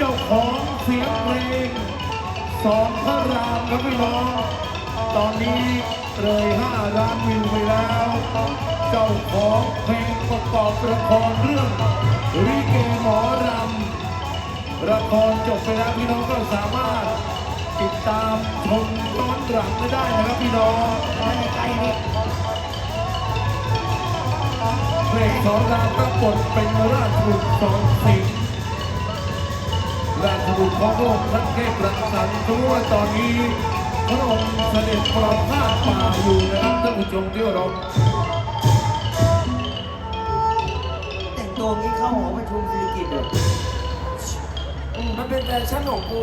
เจ้าของเสียงเพลงสองพระรามครับพี่น้อง ตอนนี้เลย5ล้านวิวไปแล้ว เจ้าของเพลงประกอบละครเรื่องริเกหมอรำละครจบไปแล้วพี่น้องก็สามารถติดตามชมย้อนหลังได้นะครับพี่น้องไกลนี่เพลงสอนรามรับบทเป็นราชบุตรสองสิง ราชบุตรของโลกท่านเทพรังสรรค์รู้ว่าตอนนี้พระองค์เสด็จประพาสป่าอยู่นะครับท่านผู้ชมที่เคารพแต่งตัวงี้เข้าหอประชุมศิริกิติ์เลยมันเป็นแฟชั่นของกู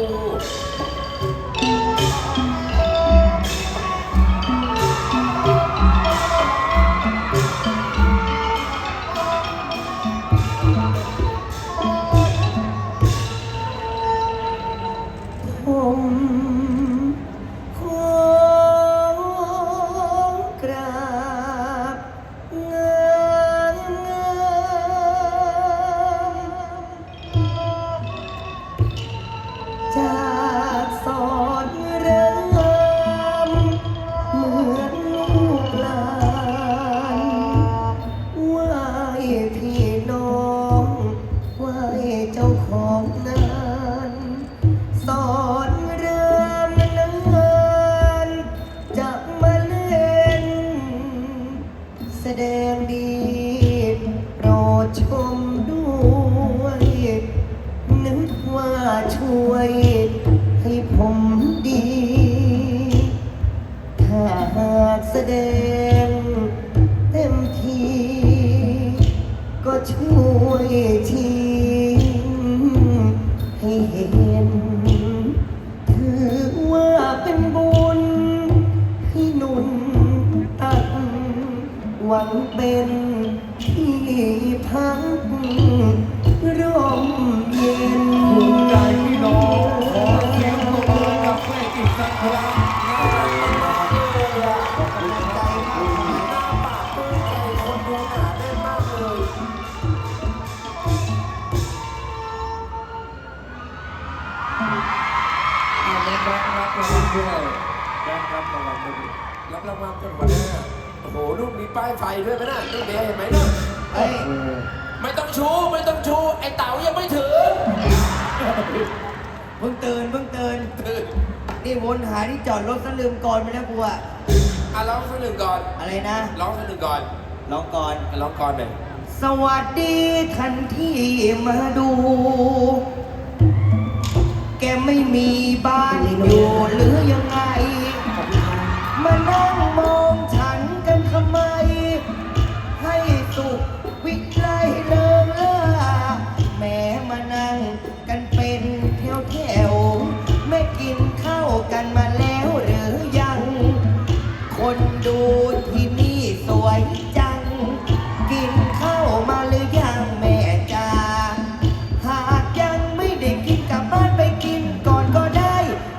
พี่น้องไหวเจ้าของงานสอนเรื่องนานจะมาเล่น แสดงดีโปรดชม ช่วยชี้ให้เห็น ถือว่าเป็นบุญที่หนุนตักหวังเป็นที่พักร่มเย็นภูมิใจพี่น้อง รับรางวัลกันวันหน้าโอ้โหลูกมีป้ายไฟด้วยไหมน่ะลูกเดียเห็นไหมน่ะเฮ้ยโอ้ไม่ต้องชูไม่ต้องชู ไอ้เต๋ายังไม่ถึงเพิ่งตื่นเพิ่งตื่นถึงนี่วนหาที่จอดรถซะลืมก่อนไปแล้วกูอะอะร้องสักหนึ่งก่อนอะไรนะร้องสักหนึ่งก่อนลองก่อนอะร้องก่อนหน่อยสวัสดีท่านที่มาดู แกไม่มีบ้านอยู่หรือยังไง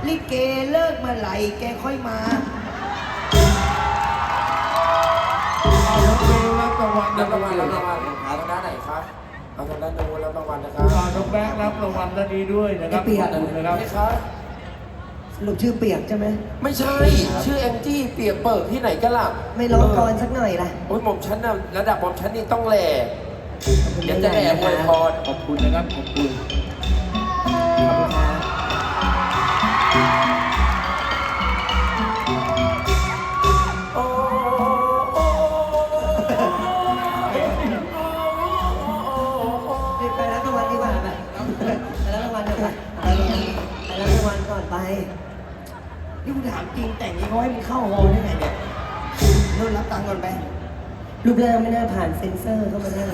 ลิเกเลิกเมื่อไหร่แกค่อยมาเอาน้องเบลรับรางวัลรับรางวัลนะรับครารังบวัลเอาทางด้านไหนครับเอาทางด้านนู้นรับรางวัลนะครับอ่าน้องแบงค์รับรางวัลด้านนี้ด้วยนะครับไม่เปลี่ยนขอบคุณนะครับ นี่ครับ สรุปชื่อเปียกใช่ไหม ไม่ใช่ ชื่อแองจี้เปียกเปิดที่ไหนกันล่ะไม่ร้องกรอนสักหน่อยล่ะ โอ้ยหม่อมฉันน่ะระดับหม่อมฉันนี่ต้องแหล่เดี๋ยวจะแหล่อวยพรขอบคุณนะครับ ขอบคุณ ขอบคุณครับ วัลเถอะไปไปรับรางวัลก่อนไปนี่กูถามจริงแต่งนี้เขาให้มึงเข้าฮอลได้ไงเนี่ยนู่นรับตังค์ก่อนไปรูปร่างไม่น่าผ่านเซ็นเซอร์เข้ามาได้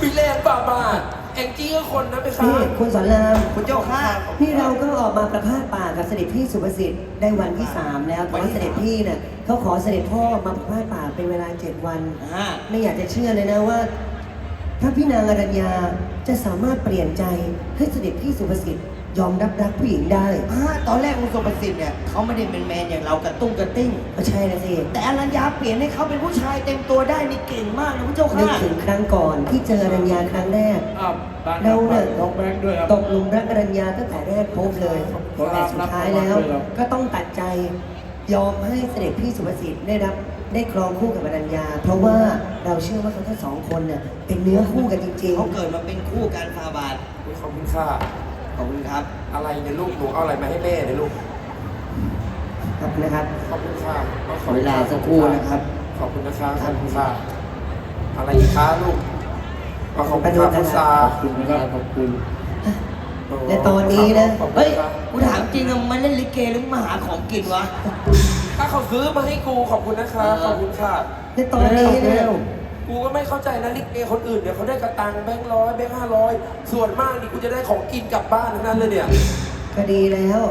พี่แรงป่าบาทแองจี้ก็คนนะไปครันี่คุณสอนรามคุณเจ้าค่ะนี่เราก็ออกมาประพาสป่ากับเสด็จพี่สุภสิทธิ์ได้วันที่สามแล้วแต่ว่าเสด็จพี่น่ะเขาขอเสด็จพ่อมาประพาสป่าเป็นเวลาเจ็ดวัน ไม่อยากจะเชื่อเลยนะว่า ถ้าพี่นางอรัญญาจะสามารถเปลี่ยนใจให้เสด็จพี่สุภสิทธิ์ยอมรับรักผู้หญิงได้ อ่าตอนแรกองค์ทรงประสิทธิ์เนี่ยเขาไม่ได้เป็นแมนอย่างเรากระตุ้งกระติ้ง ก็ใช่นะสิแต่อรัญญาเปลี่ยนให้เขาเป็นผู้ชายเต็มตัวได้นี่เก่งมากนะพระเจ้านึกค่ะถึงครั้งก่อนที่เจออรัญญาครั้งแรก อ้าวด้านเราเนี่ยน้องแบงค์ด้วยครับ ตกหลุมรักอรัญญาตั้งแต่แรกพบเลยครับแต่สุดท้ายแล้วครับก็ต้องตัดใจยอมให้เสด็จพี่สุภสิทธิ์ได้รับ ได้ครองคู่กับอรัญญา เพราะว่าเราเชื่อว่าเขาทั้งสองคนเนี่ยเป็นเนื้อคู่กันจริงเขาเกิดมาเป็นคู่กันฟาบาทขอบคุณค่ะ ขอบคุณครับ อะไรเนี่ยลูกหนูเอาอะไรมาให้แม่เนี่ยลูก ๆครับนะครับ ขอบคุณค่ะขอเวลาสักครู่นะครับ ขอบคุณนะคะขอบคุณค่ะอะไรอีกคะลูกขอบคุณค่ะพุทราขอบคุณนะครับขอบคุณและตอนนี้นะ ขอบคุณเฮ้ยครับกูถามจริงอะมันเล่นลิเกหรือมาหาของกินวะ ถ้าเขาซื้อมาให้กูขอบคุณนะคะเออขอบคุณค่ะและตอนนี้เนี่ยกูก็ไม่เข้าใจนะลิเกคนอื่นเนี่ยเขาได้กระตังแบงค์ร้อยแบงค์ห้าร้อยส่วนมากนี่กูจะได้ของกินกลับบ้านทั้งนั้นเลยเนี่ย ก็ดีแล้ว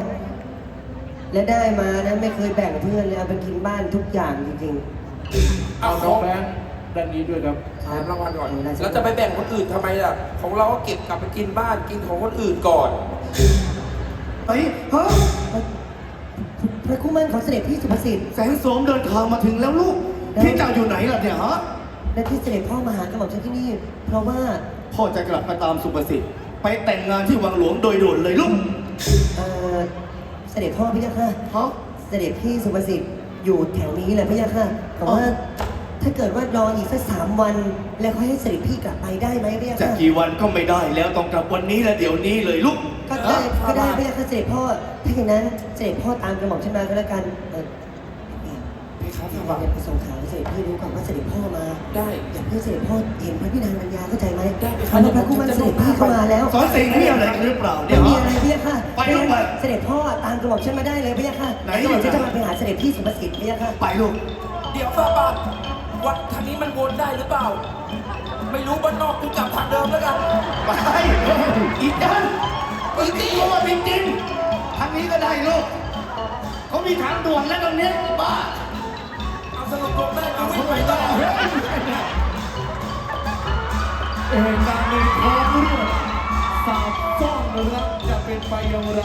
และได้มานะไม่เคยแบ่งเพื่อนเลยเอาไปกินบ้านทุกอย่างจริง เอาเอาน้องของแบงค์ด้านนี้ด้วยครับๆถามรางวัลก่อนเได้แล้วจะไปแบ่งคนอื่นทำไมล่ะ ของเราก็เก็บกลับไปกินบ้านกินของคนอื่นก่อนเฮ้ยฮะ พระคู่มั่นของเสด็จพี่สุภสิทธิ์ แสงโสมเดินทางมาถึงแล้วลูกพี่เจ้าอยู่ไหนล่ะเนี่ยฮะ และที่เสด็จพ่อมาหากระหม่อมฉันที่นี่ เพราะว่าพ่อจะกลับมาตามสุภสิทธิ์ไปแต่งงานที่วังหลวงโดยด่วนเลยลูกเอ่อเสด็จพ่อพี่ยะค่ะฮะ เสด็จพี่สุภสิทธิ์อยู่แถวนี้แหละพี่ยะค่ะแต่ว่าอ๋อ ถ้าเกิดว่ารออีกสักสามวัน แล้วค่อยให้เสด็จพี่กลับไปได้ไหมพี่ยะจะค่ะกี่วันก็ไม่ได้แล้วต้องกลับวันนี้และเดี๋ยวนี้เลยลูก ก็ได้ฮะก็ได้พี่ยะค่ะเสด็จพ่อ ถ้าอย่างนั้นเสด็จพ่อตามกระหม่อมฉันมาก็แล้วกันเออเนี่ยพี่ครับพี่ฝากอยากไปส่งข่าวให้เสด็จพี่รู้ก่อนว่าเสด็จพ่อมา ได้ อยากให้เสด็จพ่อเห็นพระพี่นางปัญญาเข้าใจไหมได้ไหมคเพรับราะว่าพระคู่มั่นเสด็จพี่เข้ามาแล้วสอนสิ่งนี้อะไรกันหรือเปล่าเนี่ไม่ยมีฮะอะไรพี่ยะค่ะไปลูกไปเสด็จพ่อตามกระบอกฉันมาได้เลยพี่ยะค่ะไหนกระบอกฉันอยู่จะไหนมาไปหาเสด็จพี่สุภสิทธิ์พี่ยะค่ะ ไปลูก เดี๋ยวฟ้าบาทวัดทางนี้มันวนได้หรือเปล่า ไม่รู้บ้านนอกกูกลับทางเดิมแล้วกัน ไปอีกด้าน จริงเพราะว่าจริงๆทางนี้ก็ได้ลูกเขามีทางด่วนแล้วตรงนี้บ้าเอาสรุปลงได้กูวิ่งไปต่อเอ็นการในท้อมเรื่องสาบซ่อนรักจะเป็นไปอย่างไร